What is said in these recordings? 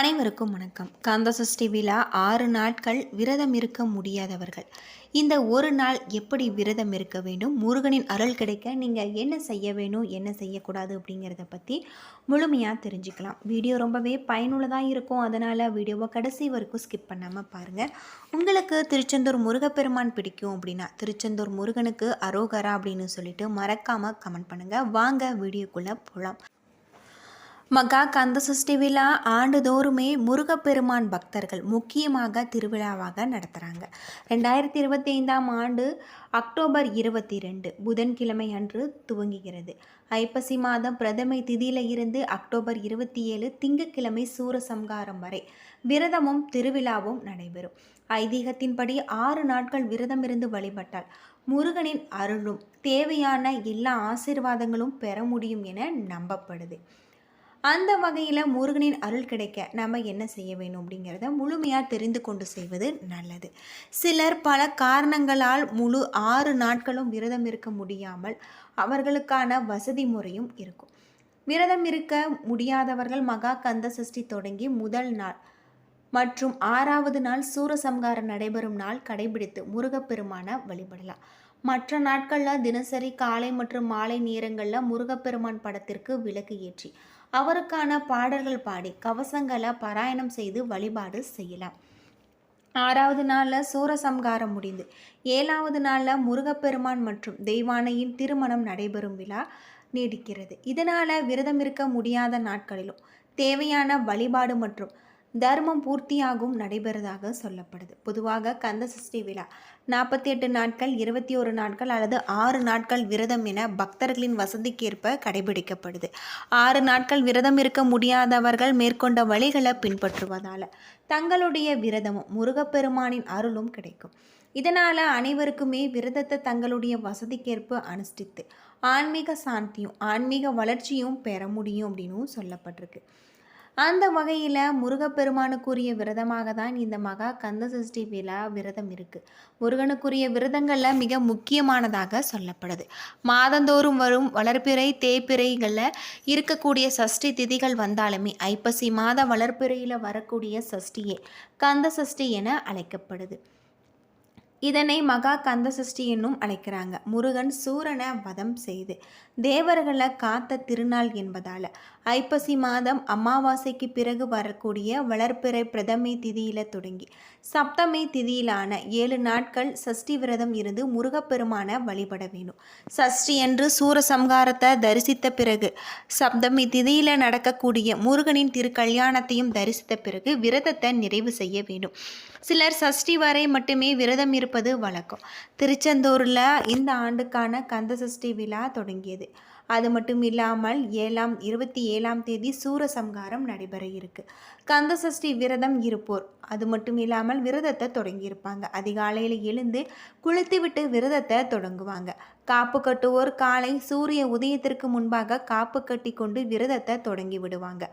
அனைவருக்கும் வணக்கம். கந்தசஷ்டி விழா ஆறு நாட்கள் விரதம் இருக்க முடியாதவர்கள். இந்த ஒரு நாள் எப்படி விரதம் இருக்க வேண்டும்? முருகனின் அருள் கிடைக்க நீங்கள் என்ன செய்ய வேணும்? என்ன செய்யக்கூடாது? அப்படிங்கிறத பற்றி முழுமையாக தெரிஞ்சுக்கலாம். வீடியோ ரொம்பவே பயனுள்ளதாக இருக்கும். அதனால் வீடியோவை கடைசி வரைக்கும் ஸ்கிப் பண்ணாமல் பாருங்கள் உங்களுக்கு திருச்செந்தூர் முருகப்பெருமான் பிடிக்கும் அப்படின்னா திருச்செந்தூர் முருகனுக்கு அரோகரா அப்படின்னு சொல்லிட்டு மறக்காமல் கமெண்ட் பண்ணுங்கள் வாங்க வீடியோக்குள்ளே போகலாம் மகா கந்த சஷ்டி விழா ஆண்டுதோறுமே முருகப்பெருமான் பக்தர்கள் முக்கியமாக திருவிழாவாக நடத்துகிறாங்க ரெண்டாயிரத்தி இருபத்தி ஐந்தாம் ஆண்டு அக்டோபர் இருபத்தி ரெண்டு புதன்கிழமை அன்று துவங்குகிறது. ஐப்பசி மாதம் பிரதமை திதியில இருந்து அக்டோபர் இருபத்தி ஏழு திங்கட்கிழமை சூரசம்காரம் வரை விரதமும் திருவிழாவும் நடைபெறும். ஐதீகத்தின்படி ஆறு நாட்கள் விரதம் இருந்து வழிபட்டால் முருகனின் அருளும் தேவையான எல்லா ஆசீர்வாதங்களும் பெற முடியும் என நம்பப்படுது. அந்த வகையில் முருகனின் அருள் கிடைக்க நம்ம என்ன செய்ய வேணும் அப்படிங்கிறத முழுமையாக தெரிந்து கொண்டு செய்வது நல்லது. சிலர் பல காரணங்களால் முழு ஆறு நாட்களும் விரதம் இருக்க முடியாமல் அவர்களுக்கான வசதி முறையும் இருக்கும். விரதம் இருக்க முடியாதவர்கள் மகா கந்த சஷ்டி தொடங்கி முதல் நாள் மற்றும் ஆறாவது நாள் சூரசம்காரம் நடைபெறும் நாள் கடைபிடித்து முருகப்பெருமான வழிபடலாம். மற்ற நாட்களில் தினசரி காலை மற்றும் மாலை நேரங்களில் முருகப்பெருமான் படத்திற்கு விளக்கு ஏற்றி அவருக்கான பாடல்கள் பாடி கவசங்களை பாராயணம் செய்து வழிபாடு செய்யலாம். ஆறாவது நாளில் சூரசம்காரம் முடிந்து ஏழாவது நாளில் முருகப்பெருமான் மற்றும் தெய்வானையின் திருமணம் நடைபெறும் விழா நீடிக்கிறது. இதனால் விரதம் இருக்க முடியாத நாட்களிலும் தேவையான வழிபாடு மற்றும் தர்மம் பூர்த்தியாகும் நடைபெறுவதாக சொல்லப்படுது. பொதுவாக கந்த சஷ்டி விழா நாற்பத்தி எட்டு நாட்கள் இருபத்தி ஒரு நாட்கள் அல்லது ஆறு நாட்கள் விரதம் என பக்தர்களின் வசதிக்கேற்ப கடைபிடிக்கப்படுது. ஆறு நாட்கள் விரதம் இருக்க முடியாதவர்கள் மேற்கொண்ட வழிகளை பின்பற்றுவதால் தங்களுடைய விரதமும் முருகப்பெருமானின் அருளும் கிடைக்கும். இதனால் அனைவருக்குமே விரதத்தை தங்களுடைய வசதிக்கேற்ப அனுஷ்டித்து ஆன்மீக சாந்தியும் ஆன்மீக வளர்ச்சியும் பெற முடியும் அப்படின்னும் சொல்லப்பட்டிருக்கு. அந்த வகையில் முருகப்பெருமானுக்குரிய விரதமாக தான் இந்த மகா கந்த சஷ்டி விழா விரதம் இருக்குது முருகனுக்குரிய விரதங்களில் மிக முக்கியமானதாக சொல்லப்படுது. மாதந்தோறும் வரும் வளர்ப்பிறை தேய்பிறைகளில் இருக்கக்கூடிய சஷ்டி திதிகள் வந்தாலுமே ஐப்பசி மாத வளர்ப்பிறையில் வரக்கூடிய சஷ்டியே கந்த சஷ்டி என அழைக்கப்படுது. இதனை மகா கந்த சஷ்டி என்னும் அழைக்கிறாங்க. முருகன் சூரனை வதம் செய்து தேவர்களை காத்த திருநாள் என்பதால் ஐப்பசி மாதம் அமாவாசைக்கு பிறகு வரக்கூடிய வளர்ப்பிறை பிரதமை திதியில் தொடங்கி சப்தமி திதியிலான ஏழு நாட்கள் சஷ்டி விரதம் இருந்து முருகப்பெருமான வழிபட வேணும். சஷ்டி என்று சூரசம்ஹாரத்தை தரிசித்த பிறகு சப்தமி திதியில் நடக்கக்கூடிய முருகனின் திருக்கல்யாணத்தையும் தரிசித்த பிறகு விரதத்தை நிறைவு செய்ய வேண்டும் சிலர் சஷ்டி வரை மட்டுமே விரதம் இருப்பது வழக்கம். திருச்செந்தூரில் இந்த ஆண்டுக்கான கந்த சஷ்டி விழா தொடங்கியது. அது மட்டும் இல்லாமல் ஏழாம் இருபத்தி ஏழாம் தேதி சூரசம்ஹாரம் நடைபெற இருக்கு. கந்த சஷ்டி விரதம் இருப்போர் அது மட்டும் இல்லாமல் விரதத்தை தொடங்கியிருப்பாங்க. அதிகாலையில் எழுந்து குளித்துவிட்டு விரதத்தை தொடங்குவாங்க. காப்பு கட்டுவோர் காலை சூரிய உதயத்திற்கு முன்பாக காப்பு கட்டி கொண்டு விரதத்தை தொடங்கி விடுவாங்க.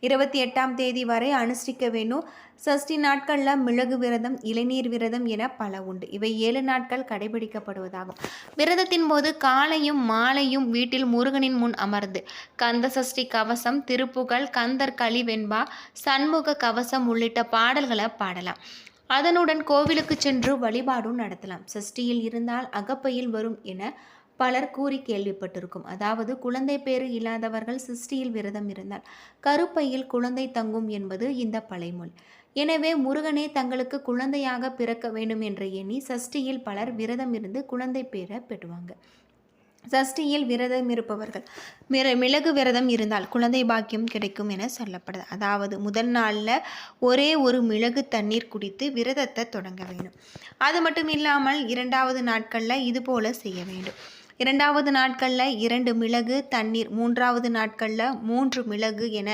இருபத்தி எட்டாம் தேதி வரை அனுஷ்டிக்க வேணும். சஷ்டி நாட்களில் மிளகு விரதம் இளநீர் விரதம் என பல உண்டு. இவை ஏழு நாட்கள் கடைபிடிக்கப்படுவதாகும். விரதத்தின் போது காலையும் மாலையும் வீட்டில் முருகனின் முன் அமர்ந்து கந்த சஷ்டி கவசம் திருப்புகழ் கந்தர் களி வெண்பா சண்முக கவசம் உள்ளிட்ட பாடல்களை பாடலாம். அதனுடன் கோவிலுக்கு சென்று வழிபாடும் நடத்தலாம். சஷ்டியில் இருந்தால் அகப்பையில் வரும் என பலர் கூறி கேள்விப்பட்டிருக்கும். அதாவது குழந்தை பேறு இல்லாதவர்கள் சிருஷ்டியில் விரதம் இருந்தால் கருப்பையில் குழந்தை தங்கும் என்பது இந்த பழைமொழி. எனவே முருகனே தங்களுக்கு குழந்தையாக பிறக்க வேண்டும் என்று எண்ணி சஷ்டியில் பலர் விரதம் இருந்து குழந்தை பேரை பெறுவாங்க. சஷ்டியில் விரதம் இருப்பவர்கள். மிர மிளகு விரதம் இருந்தால் குழந்தை பாக்கியம் கிடைக்கும் என சொல்லப்படுது. அதாவது முதல் நாளில் ஒரே ஒரு மிளகு தண்ணீர் குடித்து விரதத்தை தொடங்க வேண்டும். அது மட்டும் இல்லாமல் இரண்டாவது நாட்களில் இது போல செய்ய வேண்டும். இரண்டாவது நாட்களில் இரண்டு மிளகு தண்ணீர் மூன்றாவது நாட்களில் மூன்று மிளகு என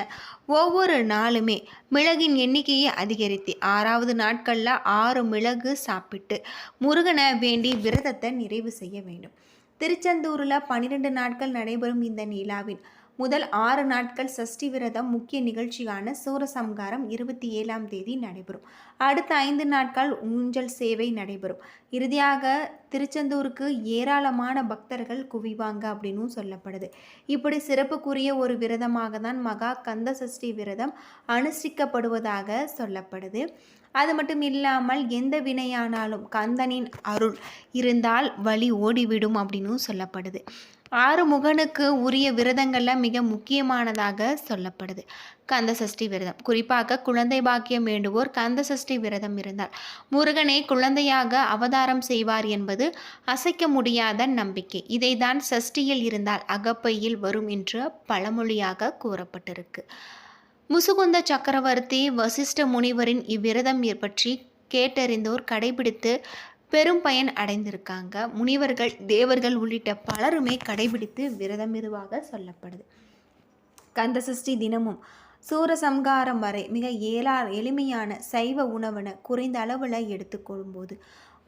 ஒவ்வொரு நாளுமே மிளகின் எண்ணிக்கையை அதிகரித்து ஆறாவது நாட்களில் ஆறு மிளகு சாப்பிட்டு முருகனை வேண்டி விரதத்தை நிறைவு செய்ய வேண்டும். திருச்செந்தூரில் பன்னிரெண்டு நாட்கள் நடைபெறும் இந்த நிலாவின் முதல் ஆறு நாட்கள் சஷ்டி விரதம் முக்கிய நிகழ்ச்சியான சூரசம்காரம் இருபத்தி ஏழாம் தேதி நடைபெறும். அடுத்த ஐந்து நாட்கள் ஊஞ்சல் சேவை நடைபெறும். இறுதியாக திருச்செந்தூருக்கு ஏராளமான பக்தர்கள் குவிவாங்க அப்படின்னும் சொல்லப்படுது. இப்படி சிறப்புக்குரிய ஒரு விரதமாக தான் மகா கந்த சஷ்டி விரதம் அனுஷ்டிக்கப்படுவதாக சொல்லப்படுது. அது மட்டும் இல்லாமல் எந்த வினையானாலும் கந்தனின் அருள் இருந்தால் வழி ஓடிவிடும் அப்படின்னும் சொல்லப்படுது. ஆறு முகனுக்கு உரிய விரதங்களில் மிக முக்கியமானதாக சொல்லப்படுது. கந்த சஷ்டி விரதம். குறிப்பாக குழந்தை பாக்கியம் வேண்டுவோர் கந்த சஷ்டி விரதம் இருந்தால். முருகனை குழந்தையாக அவதாரம் செய்வார் என்பது அசைக்க முடியாத நம்பிக்கை. இதைதான் சஷ்டியில் இருந்தால் அகப்பையில் வரும் என்று பழமொழியாக கூறப்பட்டிருக்கு. முசுகுந்த சக்கரவர்த்தி வசிஷ்ட முனிவரின் இவ்விரதம் பற்றி கேட்டறிந்தோர் கடைபிடித்து பெரும் பயன் அடைந்திருக்காங்க. முனிவர்கள் தேவர்கள் உள்ளிட்ட பலருமே கடைபிடித்து விரதம் இருவாக சொல்லப்படுது. கந்த சஷ்டி தினமும் சூரசம்காரம் வரை மிக ஏலா எளிமையான சைவ உணவனை குறைந்த அளவில் எடுத்துக்கொள்ளும்போது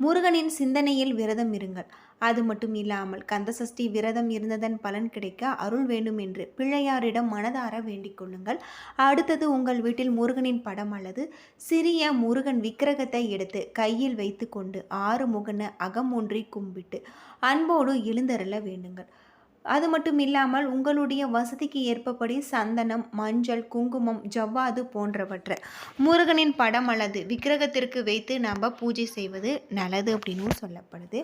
முருகனின் சிந்தனையில் விரதம் இருங்கள். அது மட்டும் இல்லாமல் கந்தசஷ்டி விரதம் இருந்ததன் பலன் கிடைக்க அருள் வேண்டும் என்று பிள்ளையாரிடம் மனதார வேண்டிக் கொள்ளுங்கள். அடுத்தது உங்கள் வீட்டில் முருகனின் படம் அல்லது சிறிய முருகன் விக்கிரகத்தை எடுத்து கையில் வைத்து கொண்டு ஆறு முகன அகம் ஒன்றி கும்பிட்டு அன்போடு எழுந்தருள வேண்டுங்கள். அது மட்டும் இல்லாமல் உங்களுடைய வசதிக்கு ஏற்பபடி சந்தனம் மஞ்சள் குங்குமம் ஜவ்வாது போன்றவற்றை முருகனின் படம் அல்லது விக்கிரகத்திற்கு வைத்து நம்ம பூஜை செய்வது நல்லது அப்படின்னு சொல்லப்படுது.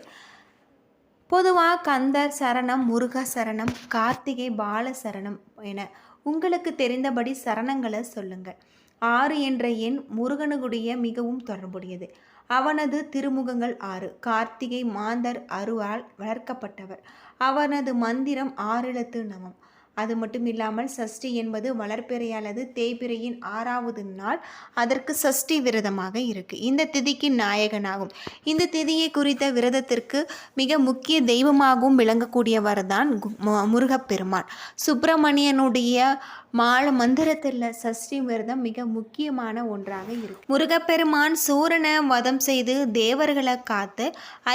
பொதுவாக கந்தர் சரணம் முருக சரணம் கார்த்திகை பால சரணம் என உங்களுக்கு தெரிந்தபடி சரணங்களை சொல்லுங்கள். ஆறு என்ற எண் முருகனுடைய மிகவும் தொடர்புடையது. அவனது திருமுகங்கள் ஆறு. கார்த்திகை மாந்தர் அருவால் வளர்க்கப்பட்டவர். அவனது மந்திரம் ஆறிலத்து நமம் அது மட்டும் இல்லாமல் சஷ்டி என்பது வளர்ப்பிறை அல்லது தேய்பிறையின் ஆறாவது நாள். அதற்கு சஷ்டி விரதமாக இருக்கு. இந்த திதிக்கு நாயகனாகும். இந்த திதியை குறித்த விரதத்திற்கு மிக முக்கிய தெய்வமாகவும் விளங்கக்கூடியவர் தான் முருகப்பெருமான். சுப்பிரமணியனுடைய மால மந்திரத்தில் சஷ்டி விரதம் மிக முக்கியமான ஒன்றாக இருக்கும். முருகப்பெருமான் சூரனை வதம் செய்து தேவர்களை காத்து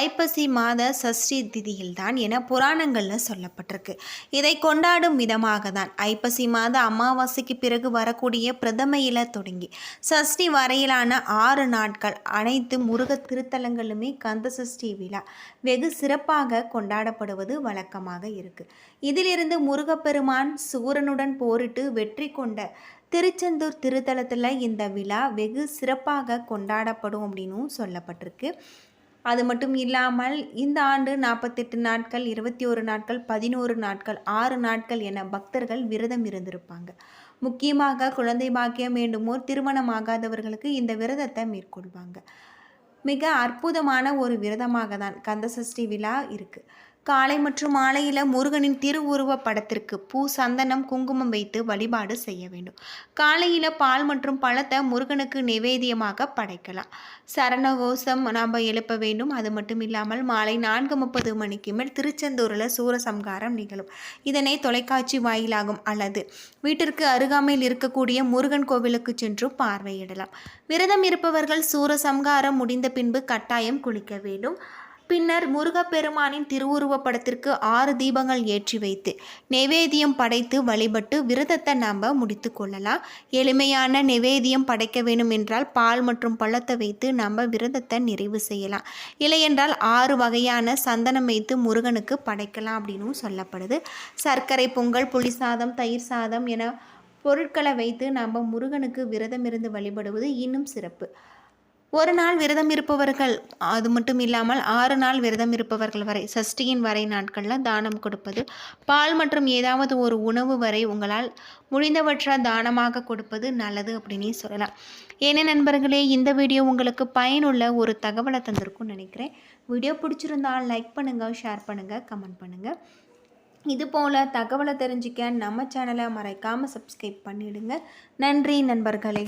ஐப்பசி மாத சஷ்டி திதியில்தான் என புராணங்களில் சொல்லப்பட்டிருக்கு. இதை கொண்டாடும் விதமாக தான் ஐப்பசி மாத அமாவாசைக்கு பிறகு வரக்கூடிய பிரதமையில் தொடங்கி. சஷ்டி வரையிலான ஆறு நாட்கள் அனைத்து முருக திருத்தலங்களுமே கந்த சஷ்டி விழா வெகு சிறப்பாக கொண்டாடப்படுவது வழக்கமாக இருக்கு. இதிலிருந்து முருகப்பெருமான் சூரனுடன் போரிட்டு வெற்றி கொண்ட திருச்செந்தூர் திருத்தலத்தில் இந்த விழா வெகு சிறப்பாக கொண்டாடப்படும் அப்படின்னும் சொல்லப்பட்டிருக்கு. அது மட்டும் இல்லாமல் இந்த ஆண்டு நாற்பத்தெட்டு நாட்கள் இருபத்தி ஒரு நாட்கள் பதினோரு நாட்கள் ஆறு நாட்கள் என பக்தர்கள் விரதம் இருந்திருப்பாங்க. முக்கியமாக குழந்தை பாக்கியம் வேண்டுமோர் திருமணமாகாதவர்களுக்கு இந்த விரதத்தை மேற்கொள்வாங்க. மிக அற்புதமான ஒரு விரதமாக தான் கந்தசஷ்டி விழா இருக்குது காலை மற்றும் மாலையில் முருகனின் திருவுருவ படத்திற்கு பூ சந்தனம் குங்குமம் வைத்து வழிபாடு செய்ய வேண்டும். காலையில் பால் மற்றும் பழத்தை முருகனுக்கு நிவேதியமாக படைக்கலாம். சரணகோஷம் நாம் எழுப்ப வேண்டும். அது மட்டும் இல்லாமல் மாலை நான்கு முப்பது மணிக்கு மேல் திருச்செந்தூரில் சூரசம்காரம் நிகழும். இதனை தொலைக்காட்சி வாயிலாகும் அல்லது வீட்டிற்கு அருகாமையில் இருக்கக்கூடிய முருகன் கோவிலுக்கு சென்று பார்வையிடலாம். விரதம் இருப்பவர்கள் சூரசம்காரம் முடிந்த பின்பு கட்டாயம் குளிக்க வேண்டும். பின்னர் முருகப்பெருமானின் திருவுருவப்படத்திற்கு ஆறு தீபங்கள் ஏற்றி வைத்து நெவேதியம் படைத்து வழிபட்டு விரதத்தை நாம் முடித்து கொள்ளலாம். எளிமையான நெவேதியம் படைக்க வேண்டும் என்றால் பால் மற்றும் பழத்தை வைத்து நம்ம விரதத்தை நிறைவு செய்யலாம். இல்லையென்றால் ஆறு வகையான சந்தனம் வைத்து முருகனுக்கு படைக்கலாம் அப்படின்னு சொல்லப்படுது. சர்க்கரை பொங்கல் புளி சாதம் தயிர் சாதம் என பொருட்களை வைத்து நாம் முருகனுக்கு விரதம் இருந்து வழிபடுவது இன்னும் சிறப்பு. ஒரு நாள் விரதம் இருப்பவர்கள் அது மட்டும் இல்லாமல் ஆறு நாள் விரதம் இருப்பவர்கள் வரை சஷ்டியின் வரை நாட்களில் தானம் கொடுப்பது பால் மற்றும் ஏதாவது ஒரு உணவு வரை உங்களால் முடிந்தவற்றை தானமாக கொடுப்பது நல்லது அப்படின்னே சொல்லலாம். ஏன்னா நண்பர்களே இந்த வீடியோ உங்களுக்கு பயனுள்ள ஒரு தகவலை தந்திருக்கும்னு நினைக்கிறேன். வீடியோ பிடிச்சிருந்தால் லைக் பண்ணுங்கள் ஷேர் பண்ணுங்கள் கமெண்ட் பண்ணுங்கள் இது போல் தகவலை தெரிஞ்சிக்க நம்ம சேனலை மறைக்காமல் சப்ஸ்கிரைப் பண்ணிவிடுங்க நன்றி நண்பர்களே.